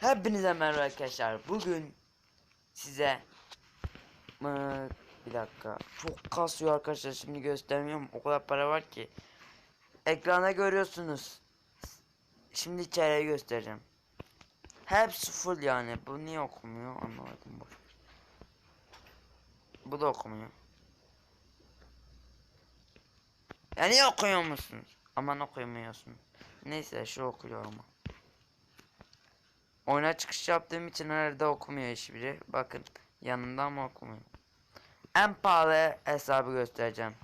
Hepinize merhaba arkadaşlar. Bugün size Mı- bir dakika. Çok kasıyor arkadaşlar. Şimdi göstermiyorum. O kadar para var ki. Ekranda görüyorsunuz. Şimdi içeriye göstereceğim. Hepsi full yani. Bu niye okumuyor? Anlamadım. Boş. Bu da okumuyor. Ya niye okumuyor musunuz? Aman okuyamıyorsun. Neyse şu okuyor ama. Oyuna çıkış yaptığım için arada okumuyor hiçbiri. Bakın yanında ama okumuyor. En pahalı hesabı göstereceğim.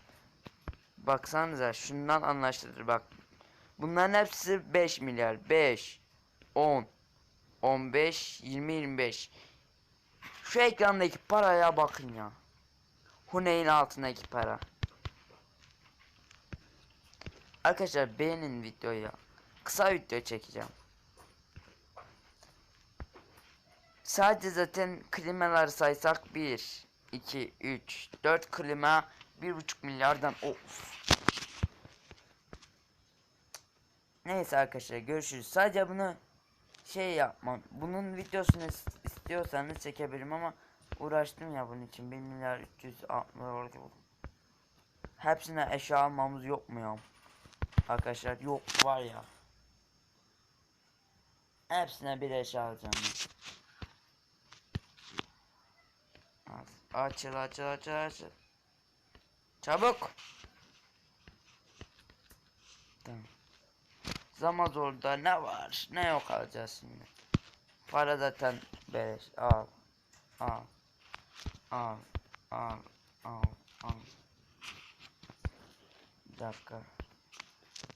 Baksanıza şundan anlaşılır bak. Bunların hepsi 5 milyar. 5, 10, 15, 20, 25. Şu ekrandaki paraya bakın ya. Huneyn altındaki para. Arkadaşlar beğenin videoyu. Kısa video çekeceğim. Sadece zaten klimalar saysak 1, 2, 3, 4 klima 1,5 milyardan of. Neyse arkadaşlar görüşürüz. Sadece bunu şey yapmam. Bunun videosunu is- istiyorsanız çekebilirim ama uğraştım ya bunun için 1 milyar 360 orada buldum. Hepsine eşya almamız yok mu ya? Arkadaşlar yok var ya. Hepsine bir eşya alacağım. ben. Az- Açıl açıl açıl açıl. Çabuk. Tamam. Zamazor'da ne var ne yok alacağız şimdi. Para zaten beleş. Al. Al. Al. Al. Al. Al. Bir dakika.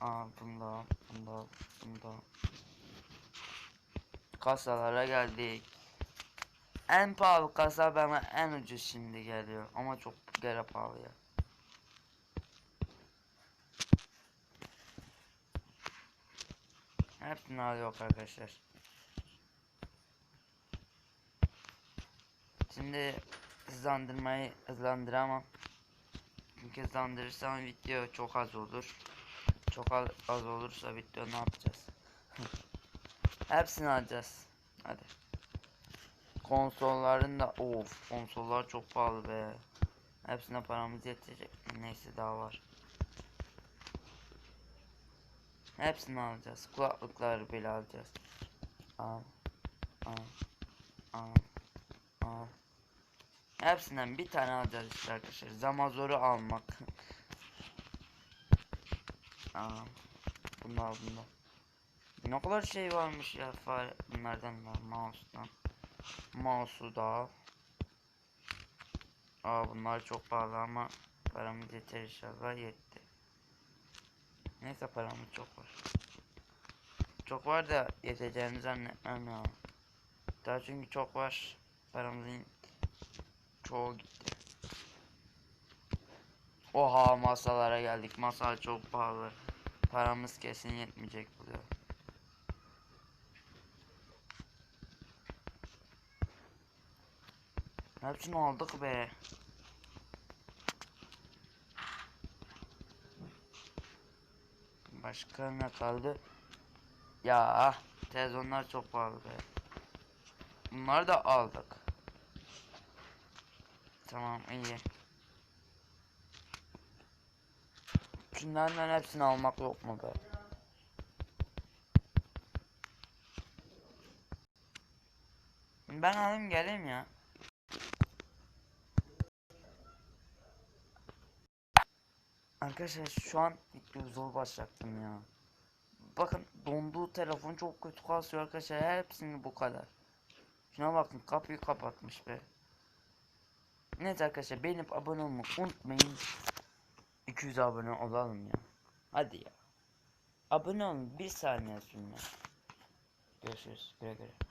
Al bunu da al. Bunu da al. Bunu da al. Kasalara geldik. En pahalı kasa bana en ucuz şimdi geliyor ama çok gene pahalı ya. Hepsini alıyor arkadaşlar. Şimdi hızlandırmayı hızlandıramam. Çünkü hızlandırırsam video çok az olur. Çok az, az olursa video ne yapacağız? Hepsini alacağız. Hadi. Konsolların da of konsollar çok pahalı be. Hepsine paramız yetecek. Neyse daha var. Hepsini alacağız. Kulaklıkları bile alacağız. Al. Al. Al. Al. Hepsinden bir tane alacağız işte arkadaşlar. Zamazoru almak. Aa. Bunu al bunu. Ne kadar şey varmış ya fare bunlardan var mouse'dan. Mouse'u da al. Aa bunlar çok pahalı ama paramız yeter inşallah yetti. Neyse paramız çok var. Çok var da yeteceğini zannetmem ya. Daha çünkü çok var. Paramızın çoğu gitti. Oha masalara geldik. Masa çok pahalı. Paramız kesin yetmeyecek buraya. Hepsini aldık be. Başka ne kaldı? Ya televizyonlar çok pahalı be. Bunları da aldık. Tamam iyi. Şunlardan hepsini almak yok mu be? Ben alayım geleyim ya. Arkadaşlar şu an videoyu zor başlattım ya. Bakın donduğu telefon çok kötü kasıyor arkadaşlar. Hepsini bu kadar. Şuna bakın kapıyı kapatmış be. Neyse arkadaşlar beğenip abone olmayı unutmayın. 200 abone olalım ya. Hadi ya. Abone olun bir saniye sonra. Görüşürüz. Güle güle.